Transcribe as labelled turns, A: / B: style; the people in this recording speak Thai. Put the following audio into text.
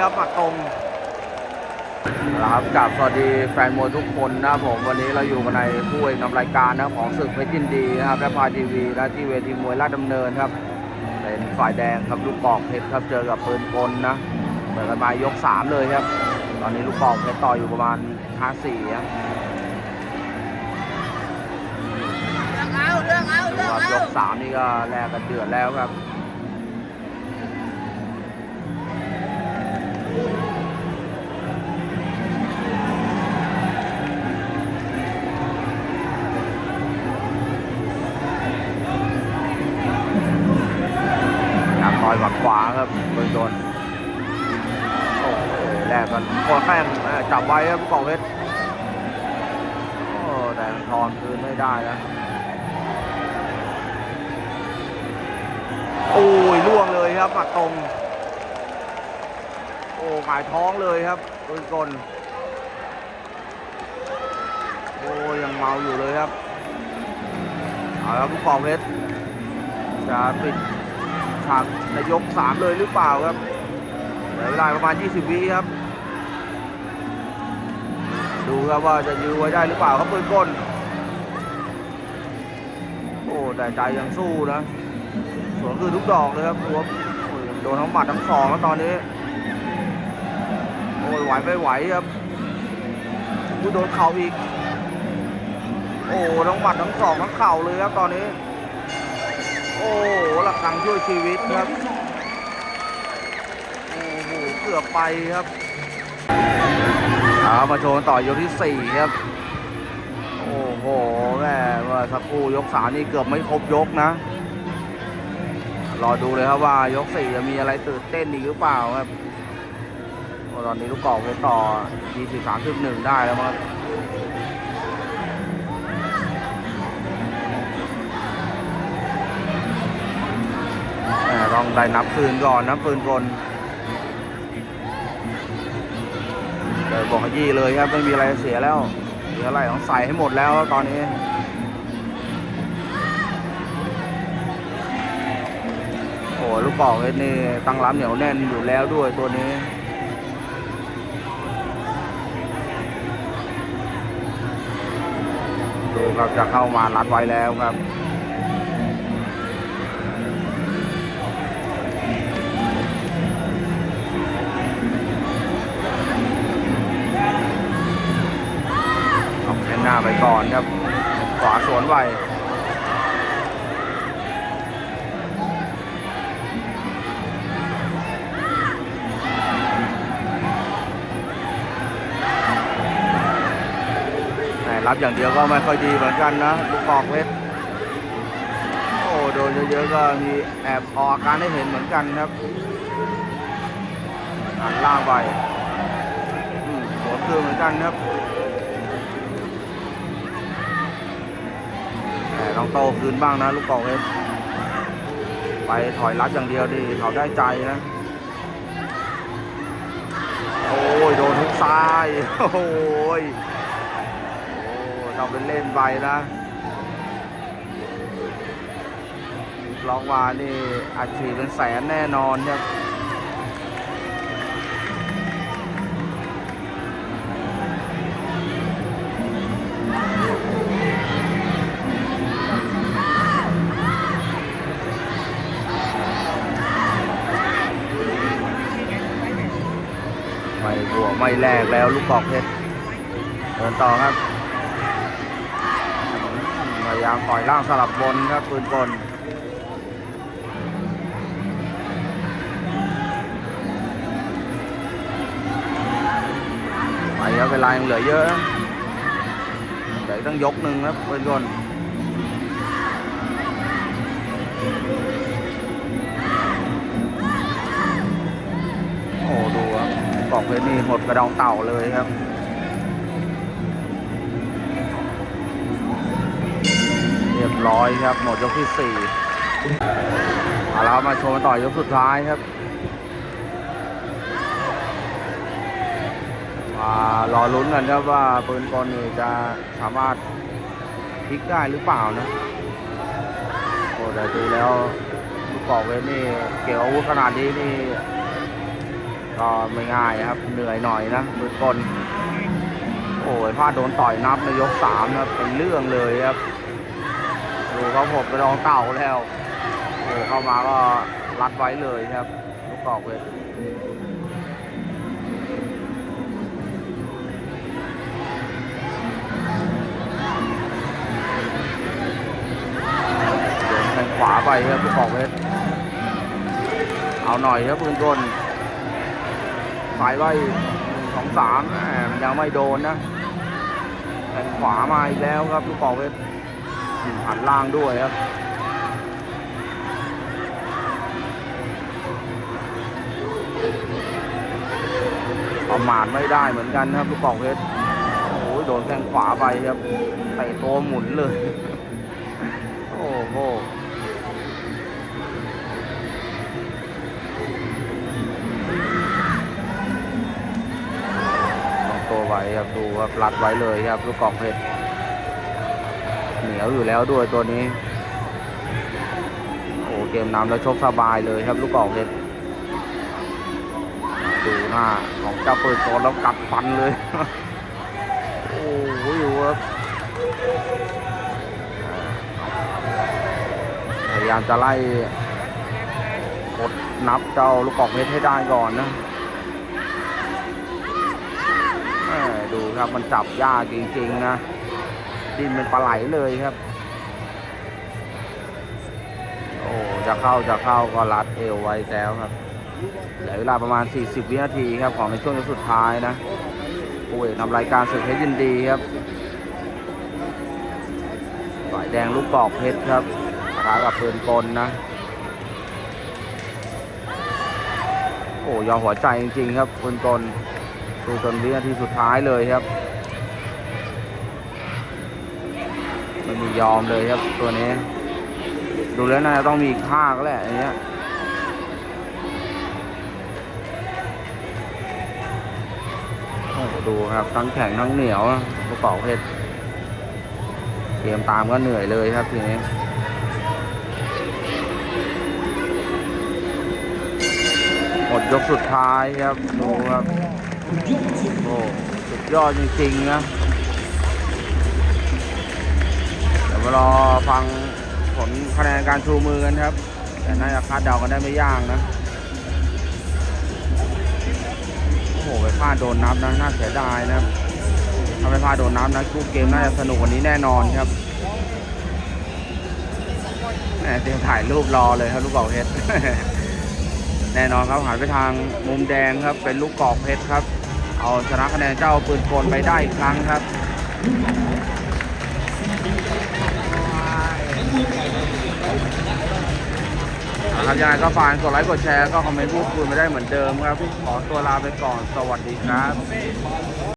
A: ครับปักตรงนะครับกับสวัสดีแฟนมวยทุกคนนะครับผมวันนี้เราอยู่กันในผู้เอกนำรายการนะครับของศึกเพชรยินดีนะครับและพาทีวีและที่เวทีมวยราชดำเนินครับเป็นฝ่ายแดงครับลูกกอกเพชรครับเจอกับปืนกลนะเปิดกันมายกสามเลยครับ ตอนนี้ลูกกอกเพชรต่ออยู่ประมาณห้าสี่ครับ
B: เลือกเอาเลือกเอาเลือก
A: ครับย
B: เอา
A: กสามนี่ก็แลกกันเดือดแล้วครับ โดนโอ้แลกกันคนแข้งจับไว้ครับผู้กองเพชรโอ้แต่ทอนคืนไม่ได้นะโอ้ยล่วงเลยครับปักตรง โอ้หงายท้องเลยครับปืนกลโอ้ยังเมาอยู่เลยครับเอาละครับผู้กองเพชรจะปิดฉาก ในยกสามเลยหรือเปล่าครับเหลือเวลาประมาณ 20 วิครับ ดูครับว่าจะยื้อไว้ได้หรือเปล่าครับปืนกลโอ้แต่ใจยังสู้นะสวนคือทุกดอกเลยครับหัวโอ้โดนทั้งหมัดทั้งสองแล้วตอนนี้ โอ้ยไหวไม่ไหวครับกูโดนเข่าอีก โอ้ทั้งหมัดทั้งสองทั้งเข่าเลยครับตอนนี้ โอ้หลักขังช่วยชีวิตครับ โอ้โห เกือบไปครับเอามาโชว์ต่อยกที่สี่ครับ โอ้โหแม่เมื่อสักครู่ยกสามนี่เกือบไม่ครบยกนะ รอดูเลยครับว่ายกสี่จะมีอะไรตื่นเต้นอีกหรือเปล่าครับตอนนี้ลูกกอกไปต่อ20 31ได้แล้วมั้งครับ แหม่ต้องได้นับปืนก่อนนะปืนกลเดี๋ยวบอกยี้เลยครับไม่มีอะไรเสียแล้วเหลืออะไรต้องใส่ให้หมดแล้วตอนนี้โอ้ลูกกอกเพชรนี่ตั้งรับเหนียวแน่นอยู่แล้วด้วยตัวนี้ดูครับจะเข้ามารัดไว้แล้วครับ หน้าไปก่อนครับ ขวาสวนไวแต่รับอย่างเดียวก็ไม่ค่อยดีเหมือนกันนะลูกกอกเพชรโอ้โดนเยอะๆก็มีแอบออกอาการให้เห็นเหมือนกันครับหันล่างไปอืมสวนคืนเหมือนกันครับ ต้องโตคืนบ้างนะ ลูกกอกเพชรไปถอยรับอย่างเดียวดิเขาได้ใจนะ โอ้ย โดนทุกซ้าย โอ้ยโอ้ทำเป็นเล่นไปนะลองมานี่อัดฉีดเป็นแสนแน่นอนครับ ไม่แลกแล้วลูกกอกเพชรเดินต่อครับพยายามต่อยล่างสลับบนครับปืนกลไปครับเวลายังเหลือเยอะเดี๋ยวต้องยกหนึ่งครับปืนกล นี่หมดกระดองเต่าเลยครับ เรียบร้อยครับ หมดยกที่สี่เอาละมาชมต่อยกสุดท้ายครับมารอลุ้นกันครับว่าปืนกลนี่จะสามารถพลิกได้หรือเปล่านะโอ้แต่ดูแล้วลูกกอกเวทนี่เกี่ยวอาวุธขนาดนี้นี่ ก็ไม่ง่ายนะครับ เหนื่อยหน่อยนะปืนกลโอ้ยพลาดโดนต่อยนับในยกสามนะเป็นเรื่องเลยครับดูเขาผมไปลองเต่าแล้วโอ้เข้ามาก็รัดไว้เลยครับลูกกอกเวทโดนแทงขวาไปครับลูกกอกเวทเอาหน่อยครับปืนกล ฝ่ายไว้หนึ่งสองสามยังไม่โดนนะแทงขวามาอีกแล้วครับลูกกอกเวทหันล่างด้วยครับประมาทไม่ได้เหมือนกันนะครับลูกกอกเพชรโอ้ยโดนแข้งขวาไปครับเตะตัวหมุนเลย โอ้โห ครับดูครับรัดไว้เลยครับลูกกอกเพชรเหนียวอยู่แล้วด้วยตัวนี้ โอ้เกมน้ำแล้วชกสบายเลยครับลูกกอกเพชรดูหน้าของเจ้าเปิดโซนแล้วกัดฟันเลยโอ้โหอยู่ครับพยายามจะไล่กดนับเจ้าลูกกอกเพชรให้ได้ก่อนนะ ดูครับมันจับยากจริงๆนะดินเป็นปลาไหลเลยครับ โอ้จะเข้าจะเข้าก็รัดเอวไว้แล้วครับเหลือเวลาประมาณ 40 วินาทีครับ ของในช่วงสุดท้ายนะโอ้ยนำรายการศึกเพชรยินดีครับฝ่ายแดงลูกกอกเพชรครับปะกับเปืนกลนะ โอ้ยอหัวใจจริงๆครับเปืนกล ดูจนวินาทีสุดท้ายเลยครับไม่มียอมเลยครับตัวนี้ ดูแล้วน่าจะต้องมีอีกท่าก็แหละอย่างเงี้ยโอ้โหดูครับทั้งแข็งทั้งเหนียวกระเป๋าเพชรเกมตามก็เหนื่อยเลยครับทีนี้หมดยกสุดท้ายครับดูครับ โอ้สุดยอดจริงๆนะเดี๋ยวมารอฟังผลคะแนนการชูมือกันครับ แต่น่าจะคาดเดากันได้ไม่ยากนะ โอ้โหไปพลาดโดนนับนะน่าเสียดายนะครับถ้าไม่พลาดโดนนับนะคู่เกมน่าจะสนุกกว่านี้แน่นอนครับแหมเตรียมถ่ายรูปรอเลยครับลูกกอกเพชร แน่นอนครับหันไปทางมุมแดงครับ เป็นลูกกอกเพชรครับ เอาชนะคะแนนเจ้าปืนกลไปได้อีกครั้งครับเอาครับยังไงก็ฝากกดไลค์กดแชร์ก็คอมเมนต์พูดคุยมาได้เหมือนเดิมครับ ขอตัวลาไปก่อนสวัสดีครับ